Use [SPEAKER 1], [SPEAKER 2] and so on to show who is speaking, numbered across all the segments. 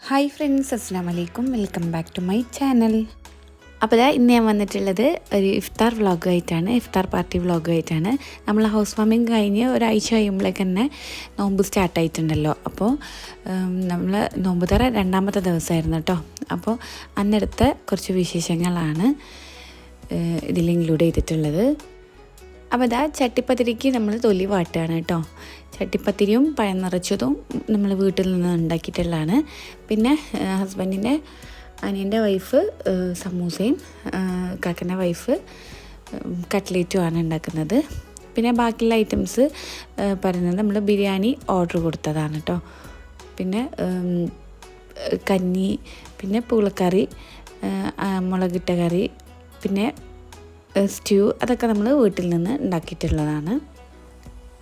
[SPEAKER 1] Hi friends അസ്സാം വലൈക്കും welcome back to my channel അപ്പോൾ ഇന്ന് ഞാൻ വന്നിട്ടുള്ളത് ഒരു ഇഫ്താർ വ്ളോഗായിട്ടാണ് ഇഫ്താർ പാർട്ടി വ്ളോഗായിട്ടാണ് നമ്മൾ ഹൗസ് വാമിങ് കഴിഞ്ഞ് ഒരാഴ്ച കഴിയുമ്പോഴേക്ക് തന്നെ നോമ്പ് സ്റ്റാർട്ടായിട്ടുണ്ടല്ലോ അപ്പോൾ നമ്മൾ നോമ്പ് തറ രണ്ടാമത്തെ ദിവസമായിരുന്നു കേട്ടോ അപ്പോൾ അന്നെടുത്ത കുറച്ച് വിശേഷങ്ങളാണ് ഇതിൽ ഇൻക്ലൂഡ് ചെയ്തിട്ടുള്ളത്. അപ്പോൾ ഇതാ ചട്ടിപ്പത്തിരിക്ക് നമ്മൾ തൊലി വാട്ടുകയാണ് കേട്ടോ. ചട്ടിപ്പത്തിരിയും പഴം നിറച്ചതും നമ്മൾ വീട്ടിൽ നിന്ന് ഉണ്ടാക്കിയിട്ടുള്ളതാണ്. പിന്നെ ഹസ്ബൻഡിന്റെ അനിയന്റെ വൈഫ് സമൂസയും കാക്കന്റെ വൈഫ് കട്ട്ലേറ്റുമാണ് ഉണ്ടാക്കുന്നത്. പിന്നെ ബാക്കിയുള്ള ഐറ്റംസ് പറയുന്നത് നമ്മൾ ബിരിയാണി ഓർഡർ കൊടുത്തതാണ് കേട്ടോ. പിന്നെ കഞ്ഞി പിന്നെ പൂളക്കറി മുളകിട്ട കറി പിന്നെ സ്റ്റ്യൂ അതൊക്കെ നമ്മൾ വീട്ടിൽ നിന്ന് ഉണ്ടാക്കിയിട്ടുള്ളതാണ്.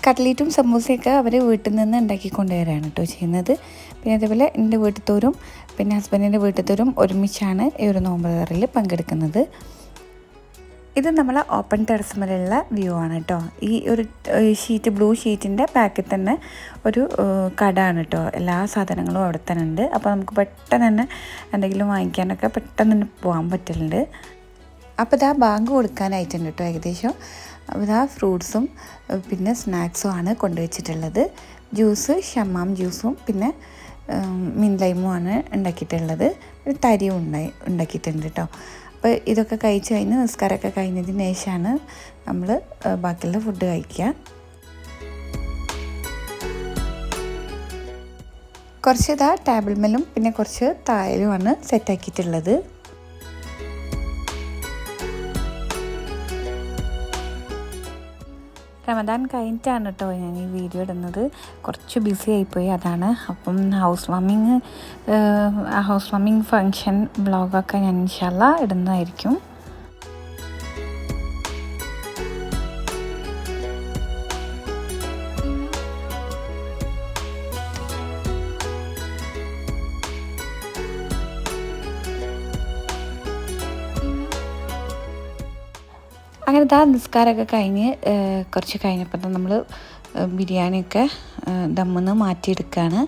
[SPEAKER 1] കട്ട്ലേറ്റും സമൂസയൊക്കെ അവർ വീട്ടിൽ നിന്ന് ഉണ്ടാക്കി കൊണ്ടുവരാണ് കേട്ടോ ചെയ്യുന്നത്. പിന്നെ അതേപോലെ എന്റെ വീട്ടിലത്തോരും പിന്നെ ഹസ്ബൻഡിന്റെ വീട്ടിലത്തോരും ഒരുമിച്ചാണ് ഈ ഒരു നോമ്പ് കറിയിൽ പങ്കെടുക്കുന്നത്. ഇത് നമ്മൾ ഓപ്പൺ ടെറസ് മേലുള്ള വ്യൂ ആണ് കേട്ടോ. ഈ ഒരു ഷീറ്റ് ബ്ലൂ ഷീറ്റിന്റെ ബാക്കിൽ തന്നെ ഒരു കടയാണ് കേട്ടോ. എല്ലാ സാധനങ്ങളും അവിടെ തന്നെ ഉണ്ട്. അപ്പോൾ നമുക്ക് പെട്ടെന്ന് തന്നെ എന്തെങ്കിലും വാങ്ങിക്കാനൊക്കെ പെട്ടെന്ന് തന്നെ പോകാൻ പറ്റലുണ്ട്. അപ്പോൾ ഇതാ ബാങ്ക് കൊടുക്കാനായിട്ടുണ്ട് കേട്ടോ ഏകദേശം. അപ്പോൾ ഇതാ ഫ്രൂട്ട്സും പിന്നെ സ്നാക്സും ആണ് കൊണ്ടുവച്ചിട്ടുള്ളത്. ജ്യൂസ് ഷമ്മാം ജ്യൂസും പിന്നെ മിൻ ലൈമുമാണ് ഉണ്ടാക്കിയിട്ടുള്ളത്. ഒരു തരിയും ഉണ്ടായി ഉണ്ടാക്കിയിട്ടുണ്ട് കേട്ടോ. അപ്പോൾ ഇതൊക്കെ കഴിച്ച് കഴിഞ്ഞ് നിസ്കാരമൊക്കെ കഴിഞ്ഞതിന് ശേഷമാണ് നമ്മൾ ബാക്കിയുള്ള ഫുഡ് കഴിക്കുക. കുറച്ച് ഇതാ ടേബിൾ മേലും പിന്നെ കുറച്ച് തായലുമാണ് സെറ്റാക്കിയിട്ടുള്ളത് റമദാൻ കഴിഞ്ഞിട്ടാണ് കേട്ടോ ഞാൻ ഈ വീഡിയോ ഇടുന്നത്. കുറച്ച് ബിസി ആയിപ്പോയി അതാണ്. അപ്പം ഹൗസ് വാമിങ് ഹൗസ് വാമിങ് ഫങ്ഷൻ ബ്ലോഗൊക്കെ ഞാൻ ഇൻഷാല്ല ഇടുന്നതായിരിക്കും. അങ്ങനെ ദാ നിസ്കാരമൊക്കെ കഴിഞ്ഞ് കുറച്ച് കഴിഞ്ഞപ്പോൾ നമ്മൾ ബിരിയാണിയൊക്കെ ദമ്മിന്ന് മാറ്റിയെടുക്കുകയാണ്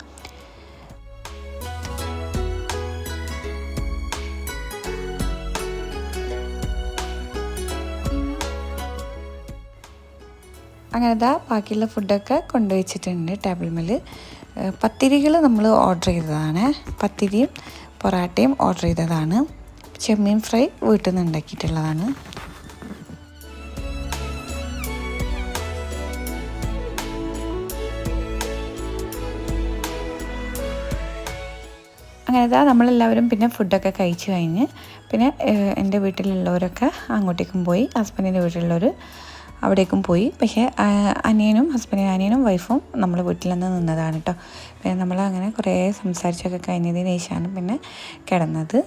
[SPEAKER 1] അങ്ങനെ ദാ ബാക്കിയുള്ള ഫുഡൊക്കെ കൊണ്ടുവച്ചിട്ടുണ്ട് ടേബിൾ മേൽ പത്തിരികൾ നമ്മൾ ഓർഡർ ചെയ്തതാണ്. പത്തിരിയും പൊറാട്ടയും ഓർഡർ ചെയ്തതാണ്. ചെമ്മീൻ ഫ്രൈ വീട്ടിൽ നിന്ന് ഉണ്ടാക്കിയിട്ടുള്ളതാണ്. അങ്ങനെ ഇതാ നമ്മളെല്ലാവരും പിന്നെ ഫുഡൊക്കെ കഴിച്ചു കഴിഞ്ഞ് പിന്നെ എന്റെ വീട്ടിലുള്ളവരൊക്കെ അങ്ങോട്ടേക്കും പോയി ഹസ്ബൻഡിന്റെ വീട്ടിലുള്ളവർ അവിടേക്കും പോയി. പക്ഷേ അനിയനും ഹസ്ബൻഡിന്റെ അനിയനും വൈഫും നമ്മൾ വീട്ടിൽ നിന്ന് നിന്നതാണ് കേട്ടോ പിന്നെ നമ്മൾ അങ്ങനെ കുറേ സംസാരിച്ചൊക്കെ കഴിഞ്ഞതിന് ശേഷമാണ് പിന്നെ കിടന്നത്.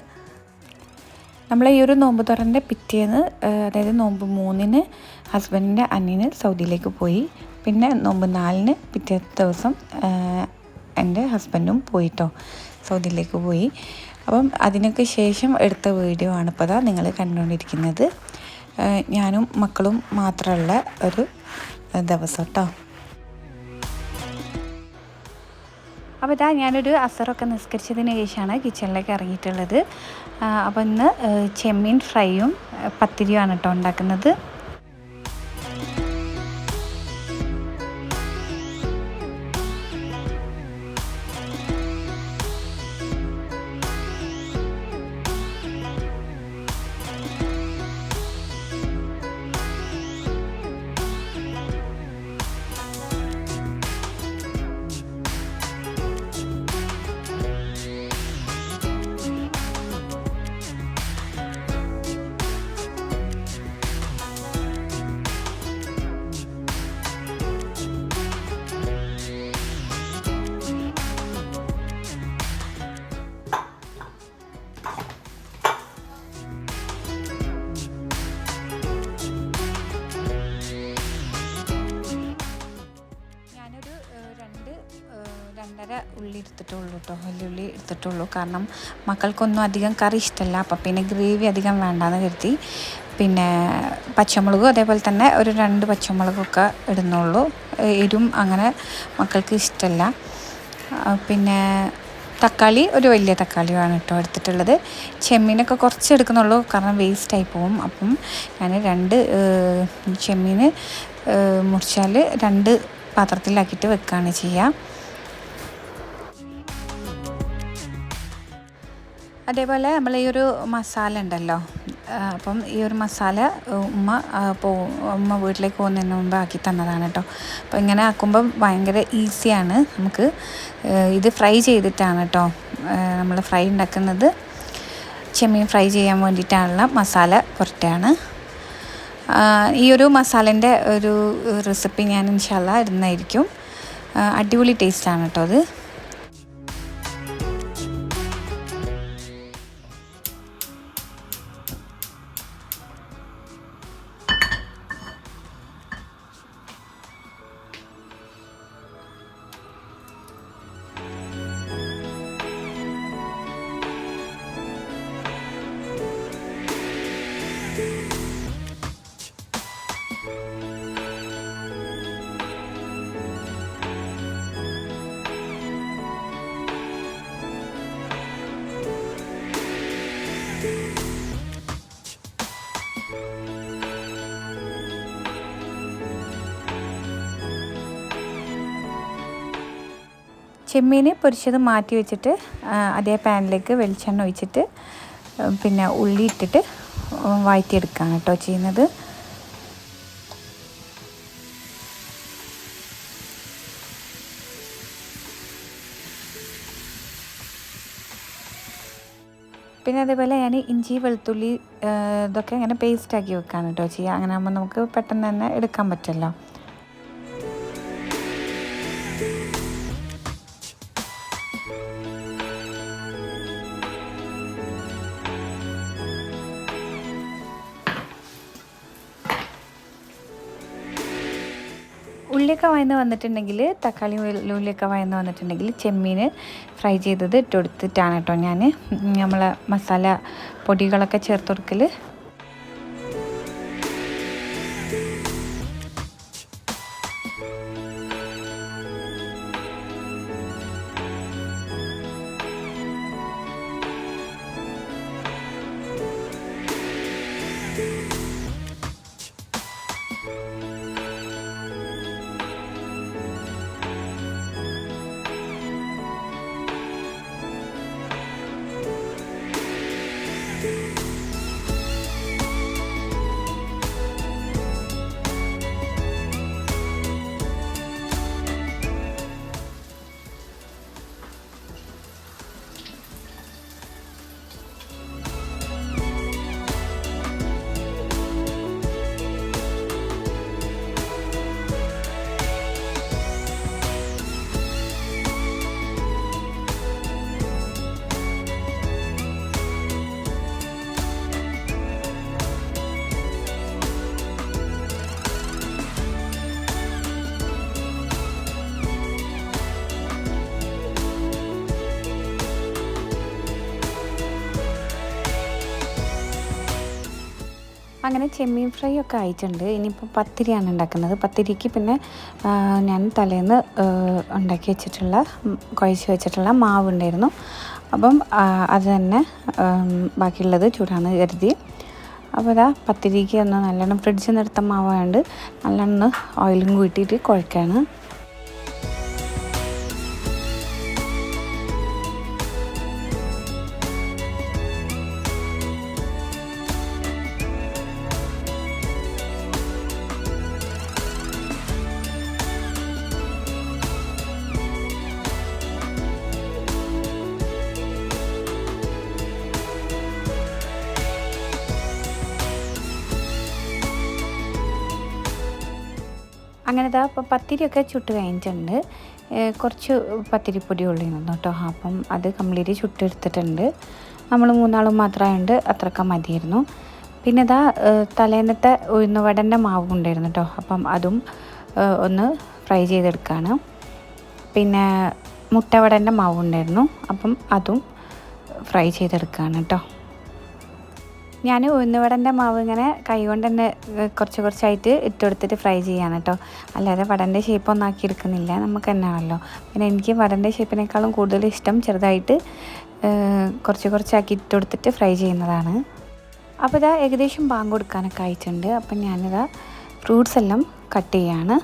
[SPEAKER 1] നമ്മൾ ഈ ഒരു നോമ്പ് തുറന്റെ പിറ്റേന്ന് അതായത് നോമ്പ് മൂന്നിന് ഹസ്ബൻഡിന്റെ അനിയന് സൗദിയിലേക്ക് പോയി. പിന്നെ നോമ്പ് നാലിന് പിറ്റേ ദിവസം എന്റെ ഹസ്ബൻഡും പോയിട്ടോ. സൗദിയിലേക്ക് പോയി. അപ്പം അതിനൊക്കെ ശേഷം എടുത്ത വീഡിയോ ആണ് ഇപ്പോൾ അതാ നിങ്ങൾ കണ്ടുകൊണ്ടിരിക്കുന്നത്. ഞാനും മക്കളും മാത്രമുള്ള ഒരു ദിവസം കേട്ടോ. അപ്പോൾ ഇതാ ഞാനൊരു അസറൊക്കെ നിസ്കരിച്ചതിന് ശേഷമാണ് കിച്ചണിലേക്ക് ഇറങ്ങിയിട്ടുള്ളത്. അപ്പോൾ ഇന്ന് ചെമ്മീൻ ഫ്രൈയും പത്തിരിയും പത്തിരിയുമാണ് കേട്ടോ ഉണ്ടാക്കുന്നത്. എടുത്തിട്ടുള്ളൂ കേട്ടോ. വെല്ലുള്ളി എടുത്തിട്ടുള്ളൂ. കാരണം മക്കൾക്കൊന്നും അധികം കറി ഇഷ്ടമല്ല അപ്പം പിന്നെ ഗ്രേവി അധികം വേണ്ടാന്ന് കരുതി.
[SPEAKER 2] പിന്നെ പച്ചമുളകും അതേപോലെ തന്നെ ഒരു രണ്ട് പച്ചമുളകൊക്കെ ഇടുന്നുള്ളൂ. എരും അങ്ങനെ മക്കൾക്ക് ഇഷ്ടമല്ല പിന്നെ തക്കാളി ഒരു വലിയ തക്കാളിയാണ് കേട്ടോ എടുത്തിട്ടുള്ളത്. ചെമ്മീനൊക്കെ കുറച്ച് എടുക്കുന്നുള്ളൂ. കാരണം വേസ്റ്റായി പോവും. അപ്പം ഞാൻ രണ്ട് ചെമ്മീന് മുറിച്ചാൽ രണ്ട് പാത്രത്തിലാക്കിയിട്ട് വെക്കുകയാണ് ചെയ്യുക അതേപോലെ നമ്മൾ ഈ ഒരു മസാല ഉണ്ടല്ലോ അപ്പം ഈ ഒരു മസാല ഉമ്മ പോ ഉമ്മ വീട്ടിലേക്ക് പോകുന്നതിന് മുമ്പ് ആക്കി തന്നതാണ് കേട്ടോ അപ്പോൾ ഇങ്ങനെ ആക്കുമ്പം ഭയങ്കര ഈസിയാണ് നമുക്ക് ഇത് ഫ്രൈ ചെയ്തിട്ടാണ് കേട്ടോ നമ്മൾ ഫ്രൈ ഉണ്ടാക്കുന്നത്. ചെമ്മീൻ ഫ്രൈ ചെയ്യാൻ വേണ്ടിയിട്ടാണുള്ള മസാല പുരട്ടാണ് ഈ ഒരു മസാലേന്റെ ഒരു റെസിപ്പി ഞാൻ ഇൻഷാല്ല ഇടുന്നതായിരിക്കും. അടിപൊളി ടേസ്റ്റാണ് കേട്ടോ അത്. ചെമ്മീൻ പൊരിച്ചത് മാറ്റി വെച്ചിട്ട് അതേ പാനിലേക്ക് വെളിച്ചെണ്ണ ഒഴിച്ചിട്ട് പിന്നെ ഉള്ളി ഇട്ടിട്ട് വഴറ്റിയെടുക്കുകയാണ് കേട്ടോ ചെയ്യുന്നത്. പിന്നെ അതേപോലെ ഞാൻ ഇഞ്ചി വെളുത്തുള്ളി ഇതൊക്കെ ഇങ്ങനെ പേസ്റ്റാക്കി ആക്കി വെക്കാണ് കേട്ടോ ചെയ്യുക. അങ്ങനെ ആകുമ്പോൾ നമുക്ക് പെട്ടെന്ന് തന്നെ എടുക്കാൻ പറ്റുമല്ലോ ഉള്ളിയൊക്കെ വയന്ന് വന്നിട്ടുണ്ടെങ്കിൽ തക്കാളി ഉള്ളിയൊക്കെ വയന്ന് വന്നിട്ടുണ്ടെങ്കിൽ ചെമ്മീൻ ഫ്രൈ ചെയ്തത് ഇട്ട് കൊടുത്തിട്ടാണ് കേട്ടോ ഞാൻ. നമ്മളെ മസാല പൊടികളൊക്കെ ചേർത്ത് കൊടുക്കൽ അങ്ങനെ ചെമ്മീൻ ഫ്രൈ ഒക്കെ ആയിട്ടുണ്ട്. ഇനിയിപ്പോൾ പത്തിരിയാണ് ഉണ്ടാക്കുന്നത്. പത്തിരിക്ക് പിന്നെ ഞാൻ തലേന്ന് ഉണ്ടാക്കി വെച്ചിട്ടുള്ള കുഴച്ച് വെച്ചിട്ടുള്ള മാവ് ഉണ്ടായിരുന്നു. അപ്പം അത് തന്നെ ബാക്കിയുള്ളത് ചൂടാണ് കരുതി. അപ്പോൾ ഇതാ പത്തിരിക്ക് ഒന്ന് നല്ലോണം ഫ്രിഡ്ജിൽ നിർത്തം മാവായതുകൊണ്ട് നല്ലോണം ഓയിലും കൂട്ടിയിട്ട് കുഴക്കാണ്. അങ്ങനെ ഇതാ ഇപ്പോൾ പത്തിരിയൊക്കെ ചുട്ട് കഴിഞ്ഞിട്ടുണ്ട്. കുറച്ച് പത്തിരിപ്പൊടി ഉള്ളിരുന്നു കേട്ടോ. അപ്പം അത് കംപ്ലീറ്റ് ചുട്ടെടുത്തിട്ടുണ്ട്. നമ്മൾ മൂന്നാളും മാത്രമായതുകൊണ്ട് അത്രയ്ക്ക് മതിയായിരുന്നു. പിന്നെ ഇതാ തലേന്നത്തെ ഉഴുന്നുവടന്റെ മാവ് ഉണ്ടായിരുന്നു കേട്ടോ. അപ്പം അതും ഒന്ന് ഫ്രൈ ചെയ്തെടുക്കുകയാണ് പിന്നെ മുട്ടവടന്റെ മാവ് ഉണ്ടായിരുന്നു. അപ്പം അതും ഫ്രൈ ചെയ്തെടുക്കുകയാണ് കേട്ടോ. ഞാൻ ഉഴുന്നുവടന്റെ മാവ് ഇങ്ങനെ കൈകൊണ്ട് തന്നെ കുറച്ച് കുറച്ചായിട്ട് ഇട്ടുകൊടുത്തിട്ട് ഫ്രൈ ചെയ്യാണ് കേട്ടോ അല്ലാതെ വടന്റെ ഷേപ്പ് ഒന്നും ആക്കി എടുക്കുന്നില്ല. നമുക്ക് തന്നെയാണല്ലോ പിന്നെ എനിക്ക് വടന്റെ ഷേപ്പിനേക്കാളും കൂടുതൽ ഇഷ്ടം ചെറുതായിട്ട് കുറച്ച് കുറച്ചാക്കി ഇട്ട് കൊടുത്തിട്ട് ഫ്രൈ ചെയ്യുന്നതാണ്. അപ്പോൾ ഇതാ ഏകദേശം ബാങ്ക് കൊടുക്കാനൊക്കെ ആയിട്ടുണ്ട്. അപ്പം ഞാനിതാ ഫ്രൂട്ട്സ് എല്ലാം കട്ട് ചെയ്യാണ്.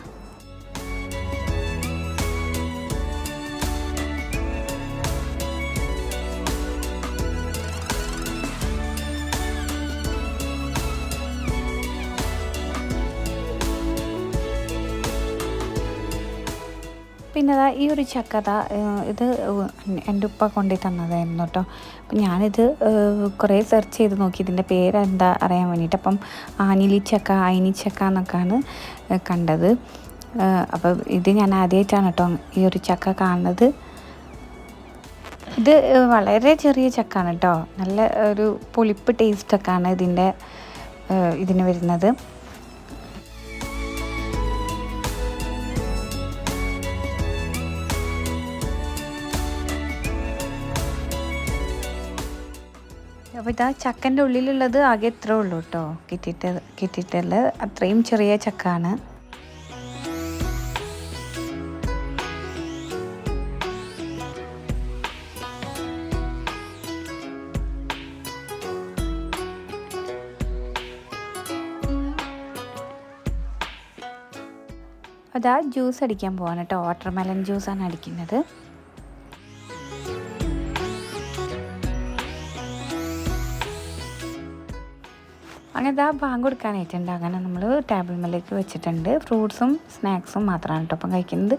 [SPEAKER 2] പിന്നെ അതാ ഈ ഒരു ചക്കത ഇത് എന്റെ ഉപ്പ കൊണ്ടു തന്നതായിരുന്നു കേട്ടോ. അപ്പം ഞാനിത് കുറേ സെർച്ച് ചെയ്ത് നോക്കി. ഇതിന്റെ പേരെന്താ അറിയാൻ വേണ്ടിയിട്ട്. അപ്പം ആനിലിച്ചക്ക ചക്ക എന്നൊക്കെയാണ് ഏഹ് കണ്ടത്. അപ്പം ഇത് ഞാൻ ആദ്യമായിട്ടാണ് കേട്ടോ ഈ ഒരു ചക്ക കാണുന്നത്. ഇത് വളരെ ചെറിയ ചക്കാണ് കേട്ടോ. നല്ല ഒരു പുളിപ്പ് ടേസ്റ്റൊക്കെയാണ് ഇതിന്റെ ഇതിന് വരുന്നത്. അപ്പോൾ ഇതാ ചക്കന്റെ ഉള്ളിലുള്ളത് ആകെ ഇത്രേ ഉള്ളൂ കേട്ടോ കിട്ടിയിട്ട് കിട്ടിയിട്ടുള്ളത് അത്രയും ചെറിയ ചക്കാണ്. അതാ ജ്യൂസ് അടിക്കാൻ പോവാണ് കേട്ടോ വാട്ടർമെലൺ ജ്യൂസാണ് അടിക്കുന്നത്. അങ്ങനെ ഇതാ ബാങ്ക് കൊടുക്കാനായിട്ടുണ്ട് അങ്ങനെ നമ്മൾ ടേബിൾ മേലേക്ക് വെച്ചിട്ടുണ്ട്. ഫ്രൂട്ട്സും സ്നാക്സും മാത്രമാണ് കേട്ടോ അപ്പം കഴിക്കുന്നത്.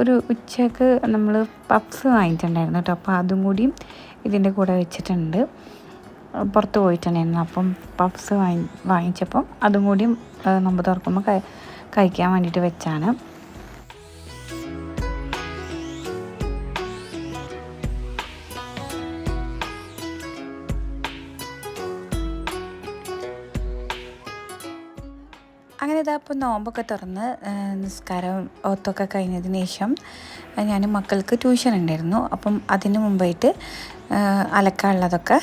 [SPEAKER 2] ഒരു ഉച്ചയ്ക്ക് നമ്മൾ പപ്സ് വാങ്ങിച്ചിട്ടുണ്ടായിരുന്നു കേട്ടോ അപ്പോൾ അതും കൂടിയും ഇതിന്റെ കൂടെ വെച്ചിട്ടുണ്ട്. പുറത്ത് പോയിട്ടുണ്ടായിരുന്നു. അപ്പം പഫ്സ് വാങ്ങി വാങ്ങിച്ചപ്പം അതും കൂടിയും നമ്മൾ തുറക്കുമ്പോൾ കഴിക്കാൻ വേണ്ടിയിട്ട് വെച്ചാണ്. അങ്ങനെ ഇതാ ഇപ്പോൾ നോമ്പൊക്കെ തുറന്ന് നിസ്കാരം ഓത്തൊക്കെ കഴിഞ്ഞതിന് ശേഷം ഞാൻ മക്കൾക്ക് ട്യൂഷൻ ഉണ്ടായിരുന്നു. അപ്പം അതിന് മുമ്പായിട്ട് അലക്കാനുള്ളതൊക്കെ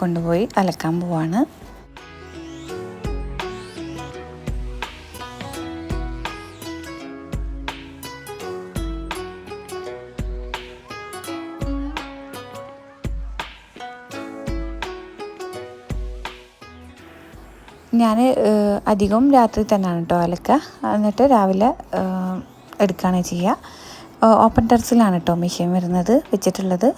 [SPEAKER 2] കൊണ്ടുപോയി അലക്കാൻ പോവാണ്. ഞാൻ അധികവും രാത്രി തന്നെയാണ് കേട്ടോ അലക്കുക എന്നിട്ട് രാവിലെ എടുക്കുകയാണ് ചെയ്യുക ഓപ്പൺ ടെറസിലാണ് കേട്ടോ മെഷീൻ വരുന്നത് വെച്ചിട്ടുള്ളത്.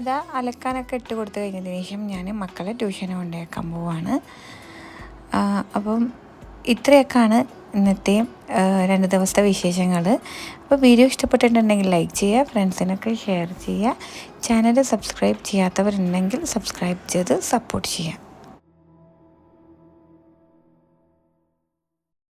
[SPEAKER 2] ഇതാ അലക്കാനൊക്കെ ഇട്ട് കൊടുത്തു കഴിഞ്ഞതിന് ശേഷം ഞാൻ മക്കളെ ട്യൂഷന് കൊണ്ടുവയ്ക്കാൻ പോവാണ്. അപ്പം ഇത്രയൊക്കെയാണ് ഇന്നത്തെ രണ്ട് ദിവസത്തെ വിശേഷങ്ങൾ അപ്പോൾ വീഡിയോ ഇഷ്ടപ്പെട്ടിട്ടുണ്ടെങ്കിൽ ലൈക്ക് ചെയ്യുക ഫ്രണ്ട്സിനൊക്കെ ഷെയർ ചെയ്യുക. ചാനൽ സബ്സ്ക്രൈബ് ചെയ്യാത്തവരുണ്ടെങ്കിൽ സബ്സ്ക്രൈബ് ചെയ്ത് സപ്പോർട്ട് ചെയ്യുക.